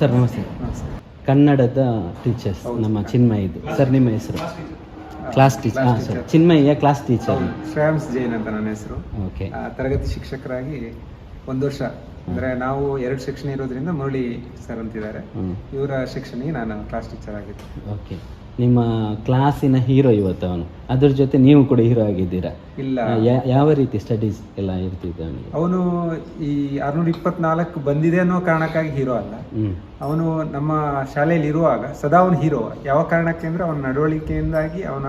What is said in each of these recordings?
Sir ನಮಸ್ತೆ. ಕನ್ನಡದ teachers ನಮ್ಮ ಚಿನ್ಮಯ್ದು ಸರ್ ನಿಮ್ಮ ಹೆಸರು? ಕ್ಲಾಸ್ ಟೀಚರ್ ಹಾಂ sir. Chinmayya class teacher Shreyans Jain ಅಂತ ನನ್ನ ಹೆಸರು. ಓಕೆ. ತರಗತಿ ಶಿಕ್ಷಕರಾಗಿ ಒಂದು ವರ್ಷ. ಅಂದ್ರೆ ನಾವು ಎರಡು ಸೆಕ್ಷನ್ ಇರೋದ್ರಿಂದ ಮುರಳಿ ಸರ್ ಅಂತಿದ್ದಾರೆ. ಇವರ ಶಿಕ್ಷಣಿಗೆ ನಾನು ಕ್ಲಾಸ್ ಟೀಚರ್ ಆಗಿದ್ದೆ. ಓಕೆ. ನಿಮ್ಮ ಕ್ಲಾಸಿನ ಹೀರೋ ಇವತ್ತು ಅವನು. ಅದ್ರ ಜೊತೆ ನೀವು ಕೂಡ ಹೀರೋ ಆಗಿದ್ದೀರಾ? ಇಲ್ಲ. ಯಾ- ಯಾವ ರೀತಿ ಸ್ಟಡೀಸ್ ಎಲ್ಲ ಇರ್ತಿದ್ದೆ ಅವನಿಗೆ? ಅವನು ಈ ಆರ್ನೂರ ಇಪ್ಪತ್ನಾಲ್ಕು ಬಂದಿದೆ ಅನ್ನೋ ಕಾರಣಕ್ಕಾಗಿ ಹೀರೋ ಅಲ್ಲ. ಅವನು ನಮ್ಮ ಶಾಲೆಯಲ್ಲಿ ಇರುವಾಗ ಸದಾ ಅವನು ಹೀರೋ ಯಾವ ಕಾರಣಕ್ಕೆ ಅಂದರೆ ಅವನ ನಡವಳಿಕೆಯಿಂದಾಗಿ ಅವನ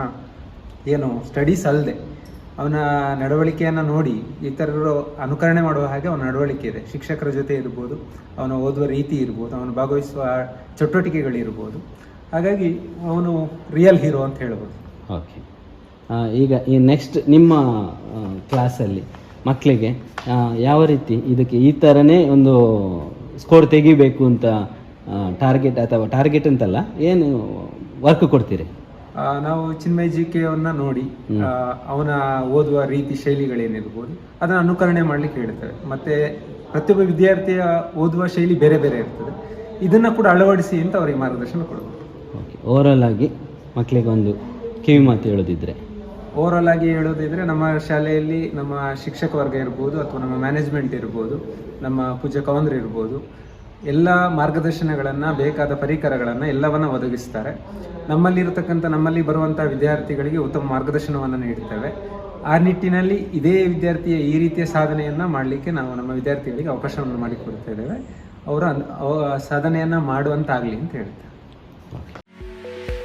ಏನು ಸ್ಟಡೀಸ್ ಅಲ್ಲದೆ ಅವನ ನಡವಳಿಕೆಯನ್ನು ನೋಡಿ ಇತರರು ಅನುಕರಣೆ ಮಾಡುವ ಹಾಗೆ ಅವನ ನಡವಳಿಕೆ ಇದೆ. ಶಿಕ್ಷಕರ ಜೊತೆ ಇರ್ಬೋದು ಅವನ ಓದುವ ರೀತಿ ಇರ್ಬೋದು ಅವನು ಭಾಗವಹಿಸುವ ಚಟುವಟಿಕೆಗಳಿರ್ಬೋದು ಹಾಗಾಗಿ ಅವನು ರಿಯಲ್ ಹೀರೋ ಅಂತ ಹೇಳ್ಬೋದು. ಓಕೆ ಈಗ ಈ ನೆಕ್ಸ್ಟ್ ನಿಮ್ಮ ಕ್ಲಾಸಲ್ಲಿ ಮಕ್ಕಳಿಗೆ ಯಾವ ರೀತಿ ಇದಕ್ಕೆ ಈ ಥರನೇ ಒಂದು ಸ್ಕೋರ್ ತೆಗಿಬೇಕು ಅಂತ ಟಾರ್ಗೆಟ್ ಅಥವಾ ಟಾರ್ಗೆಟ್ ಅಂತಲ್ಲ ಏನು ವರ್ಕ್ ಕೊಡ್ತೀರಿ? ನಾವು ಚಿನ್ಮಯ ಜಿ ಕೆ ಅವನ್ನ ನೋಡಿ ಅವನ ಓದುವ ರೀತಿ ಶೈಲಿಗಳೇನಿರ್ಬೋದು ಅದನ್ನು ಅನುಕರಣೆ ಮಾಡ್ಲಿಕ್ಕೆ ಹೇಳ್ತೇವೆ ಮತ್ತೆ ಪ್ರತಿಯೊಬ್ಬ ವಿದ್ಯಾರ್ಥಿಯ ಓದುವ ಶೈಲಿ ಬೇರೆ ಬೇರೆ ಇರ್ತದೆ. ಇದನ್ನ ಕೂಡ ಅಳವಡಿಸಿ ಅಂತ ಅವರಿಗೆ ಮಾರ್ಗದರ್ಶನ ಕೊಡಬಹುದು ಓಕೆ ಓವರಾಲ್ ಆಗಿ ಮಕ್ಕಳಿಗೆ ಒಂದು ಕಿವಿ ಮಾತು ಹೇಳೋದಿದ್ರೆ. ಓವರಾಲ್ ಆಗಿ ಹೇಳೋದಿದ್ರೆ ನಮ್ಮ ಶಾಲೆಯಲ್ಲಿ ನಮ್ಮ ಶಿಕ್ಷಕ ವರ್ಗ ಇರ್ಬೋದು ಅಥವಾ ನಮ್ಮ ಮ್ಯಾನೇಜ್ಮೆಂಟ್ ಇರ್ಬೋದು ನಮ್ಮ ಪೂಜ ಕವಂದ್ರ ಇರ್ಬೋದು ಎಲ್ಲ ಮಾರ್ಗದರ್ಶನಗಳನ್ನು ಬೇಕಾದ ಪರಿಕರಗಳನ್ನು ಎಲ್ಲವನ್ನ ಒದಗಿಸ್ತಾರೆ. ನಮ್ಮಲ್ಲಿರತಕ್ಕಂಥ ನಮ್ಮಲ್ಲಿ ಬರುವಂಥ ವಿದ್ಯಾರ್ಥಿಗಳಿಗೆ ಉತ್ತಮ ಮಾರ್ಗದರ್ಶನವನ್ನು ನೀಡ್ತೇವೆ. ಆ ನಿಟ್ಟಿನಲ್ಲಿ ಇದೇ ವಿದ್ಯಾರ್ಥಿಯ ಈ ರೀತಿಯ ಸಾಧನೆಯನ್ನು ಮಾಡಲಿಕ್ಕೆ ನಾವು ನಮ್ಮ ವಿದ್ಯಾರ್ಥಿಗಳಿಗೆ ಅವಕಾಶವನ್ನು ಮಾಡಿಕೊಡ್ತಾ ಇದ್ದೇವೆ. ಅವರ ಅವ- ಸಾಧನೆಯನ್ನು ಮಾಡುವಂತಾಗಲಿ ಅಂತ ಹೇಳ್ತೇವೆ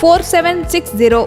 four seven six zero